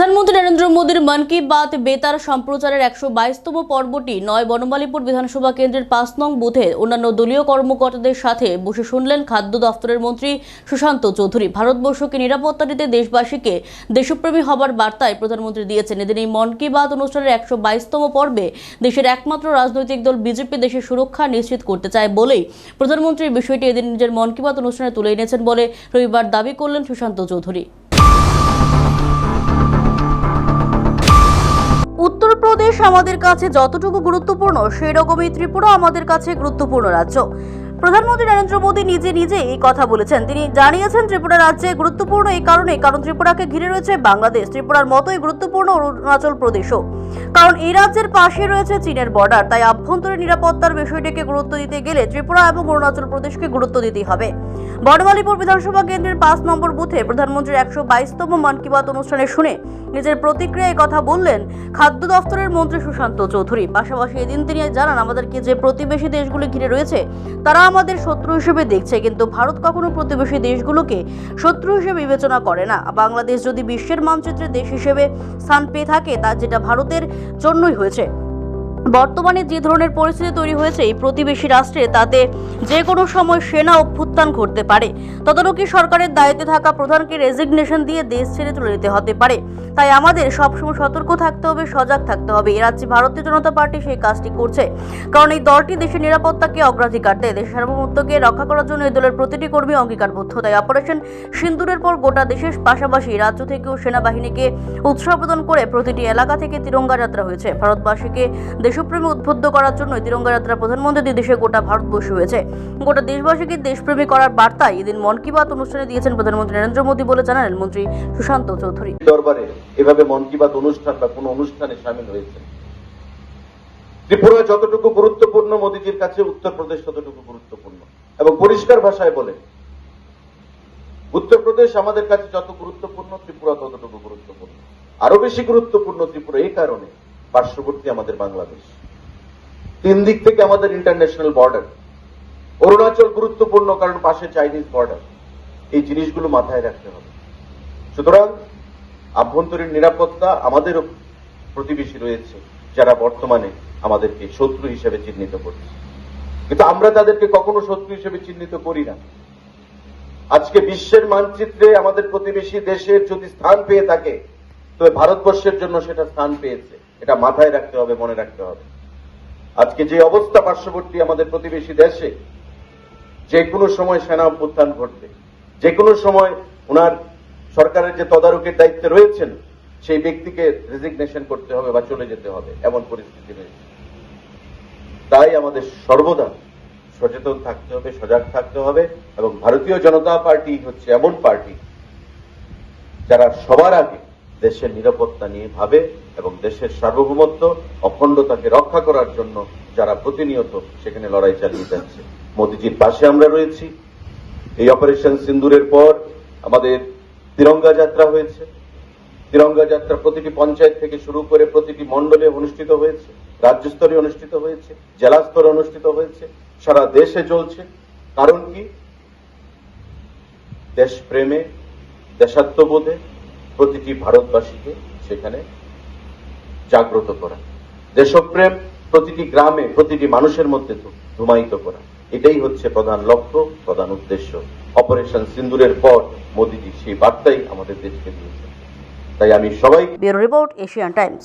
প্রধানমন্ত্রী নরেন্দ্র মোদীর মন কি বাত বেতার সম্প্রচারের একশো বাইশতম পর্বটি নয় বনমালীপুর বিধানসভা কেন্দ্রের পাঁচ নং বুথে অন্যান্য দলীয় কর্মকর্তাদের সাথে বসে শুনলেন খাদ্য দফতরের মন্ত্রী সুশান্ত চৌধুরী। ভারতবর্ষকে নিরাপত্তা দিতে দেশবাসীকে দেশপ্রেমী হবার বার্তায় প্রধানমন্ত্রী দিয়েছেন। এদিন এই মন কি বাত অনুষ্ঠানের একশো বাইশতম পর্বে দেশের একমাত্র রাজনৈতিক দল বিজেপি দেশের সুরক্ষা নিশ্চিত করতে চায় বলেই প্রধানমন্ত্রী বিষয়টি এদিন নিজের মন কি বাত অনুষ্ঠানে তুলে এনেছেন বলে রবিবার দাবি করলেন সুশান্ত চৌধুরী। আমাদের কাছে যতটুকু গুরুত্বপূর্ণ সেই রকমই ত্রিপুরা আমাদের কাছে গুরুত্বপূর্ণ রাজ্য। প্রধানমন্ত্রী নরেন্দ্র মোদী নিজে নিজে এই কথা বলেছেন। তিনি জানিয়েছেন, ত্রিপুরা রাজ্যে গুরুত্বপূর্ণ এই কারণে, কারণ ত্রিপুরাকে ঘিরে রয়েছে বাংলাদেশ। ত্রিপুরার মতোই গুরুত্বপূর্ণ অরুণাচল প্রদেশও। কারণ এই রাজ্যের পাশে রয়েছে চীনের বর্ডার, তাই আভ্যন্তরীণ নিরাপত্তার বিষয়টিকে গুরুত্ব দিতে গেলে ত্রিপুরা এবং অরুণাচল প্রদেশকে গুরুত্ব দিতেই হবে। বড়মালীপুর বিধানসভা কেন্দ্রের পাঁচ নম্বর বুথে প্রধানমন্ত্রীর একশো বাইশতম মন কি বাত অনুষ্ঠানে শুনে নিজের প্রতিক্রিয়ায় কথা বললেন খাদ্য দফতরের মন্ত্রী সুশান্ত চৌধুরী। পাশাপাশি এদিন তিনি জানান, আমাদেরকে যে প্রতিবেশী দেশগুলি ঘিরে রয়েছে, তারা আমাদের শত্রু হিসেবে দেখছে, কিন্তু ভারত কখনো প্রতিবেশী দেশগুলোকে শত্রু হিসেবে বিবেচনা করে না। বাংলাদেশ যদি বিশ্বের মানচিত্রে দেশ হিসেবে স্থান পেয়ে থাকে, তা যেটা ভারতের জন্যই হয়েছে। বর্তমানে যে ধরনের পরিস্থিতি তৈরি হয়েছে এই প্রতিবেশী রাষ্ট্রে, তাতে যে কোনো সময় সেনা অভ্যুত্থান ঘটতে পারে। তদারকি সরকারের দায়িত্বে থাকা প্রধানকে রেজিগনেশন দিয়ে দেশ ছেড়ে চলে যেতে হতে পারে। তাই আমাদের সবসময় সতর্ক থাকতে হবে, সজাগ থাকতে হবে। এ রাজ্যে ভারতীয় জনতা পার্টি সেই কাজটি করছে। কারণ এই দলটি দেশের নিরাপত্তাকে অগ্রাধিকার দেয়। দেশের সার্বভৌমত্বকে রক্ষা করার জন্য এই দলের প্রতিটি কর্মী অঙ্গীকারবদ্ধ। তাই অপারেশন সিন্দুরের পর গোটা দেশের পাশাপাশি রাজ্য থেকেও সেনাবাহিনীকে উৎসাহ প্রদান করে প্রতিটি এলাকা থেকে তিরঙ্গা যাত্রা হয়েছে। ভারতবাসীকে দেশপ্রেমে উদ্বুদ্ধ করার জন্য তিরঙ্গা যাত্রা প্রধানমন্ত্রী দেশে গোটা ভারতবর্ষ হয়েছে। গোটা দেশবাসীকে দেশপ্রেমী করার বার্তায় এদিন মন কি বাত অনুষ্ঠানে দিয়েছেন প্রধানমন্ত্রী নরেন্দ্র মোদী বলে জানালেন মন্ত্রী সুশান্ত চৌধুরী। দরবারে এভাবে মন কি বাত অনুষ্ঠান বা কোনো অনুষ্ঠানে সামিল হয়েছে। ত্রিপুরা যতটুকু গুরুত্বপূর্ণ মোদীজির কাছে, উত্তরপ্রদেশ ততটুকু গুরুত্বপূর্ণ। এবং পরিষ্কার ভাষায় বলে, উত্তরপ্রদেশ আমাদের কাছে যত গুরুত্বপূর্ণ, ত্রিপুরা ততটুকু গুরুত্বপূর্ণ। আরও বেশি গুরুত্বপূর্ণ ত্রিপুরা এই কারণে পার্শ্ববর্তী আমাদের বাংলাদেশ। তিন দিক থেকে আমাদের ইন্টারন্যাশনাল বর্ডার অরুণাচল গুরুত্বপূর্ণ কারণ পাশে চাইনিজ বর্ডার এই জিনিসগুলো মাথায় রাখতে হবে। সুতরাং আভ্যন্তরীণ নিরাপত্তা আমাদেরও প্রতিবেশী রয়েছে, যারা বর্তমানে আমাদেরকে শত্রু হিসেবে চিহ্নিত করছে। কিন্তু আমরা তাদেরকে কখনো শত্রু হিসেবে চিহ্নিত করি না। আজকে বিশ্বের মানচিত্রে আমাদের প্রতিবেশী দেশের যদি স্থান পেয়ে থাকে, তবে ভারতবর্ষের জন্য সেটা স্থান পেয়েছে। এটা মাথায় রাখতে হবে, মনে রাখতে হবে। আজকে যে অবস্থা পার্শ্ববর্তী আমাদের প্রতিবেশী দেশে, যে কোনো সময় সেনা অভ্যুত্থান ঘটবে। যে কোনো সময় ওনার সরকারের যে তদারকির দায়িত্বে রয়েছেন, সেই ব্যক্তিকে রেজিগনেশন করতে হবে বা চলে যেতে হবে, এমন পরিস্থিতি রয়েছে তাই আমাদের সর্বদা সচেতন থাকতে হবে, সজাগ থাকতে হবে এবং ভারতীয় জনতা পার্টি হচ্ছে এমন পার্টি যারা সবার আগে দেশের নিরাপত্তা নিয়ে ভাবে এবং দেশের সার্বভৌমত্ব, অখণ্ডতাকে রক্ষা করার জন্য যারা প্রতিনিয়ত সেখানে লড়াই চালিয়ে যাচ্ছে। মোদিজির পাশে আমরা রয়েছি। এই অপারেশন সিন্দুরের পর আমাদের তিরঙ্গা যাত্রা হয়েছে। তিরঙ্গা যাত্রা প্রতিটি পঞ্চায়েত থেকে শুরু করে প্রতিটি মণ্ডলে অনুষ্ঠিত হয়েছে রাজ্য স্তরে অনুষ্ঠিত হয়েছে জেলা স্তরে অনুষ্ঠিত হয়েছে, সারা দেশে চলছে। কারণ কি? দেশপ্রেমে, দেশাত্মবোধে প্রতিটি ভারতবাসীকে সেখানে জাগ্রত করা। দেশপ্রেম প্রতিটি গ্রামে, প্রতিটি মানুষের মধ্যে ধুমায়িত করা। এটাই হচ্ছে প্রধান লক্ষ্য, প্রধান উদ্দেশ্য। অপারেশন সিন্দুরের পর মোদিজি সেই বার্তাই আমাদের দেশকে দিয়েছেন। তাই আমি সবাই রিপোর্ট এশিয়ান টাইমস।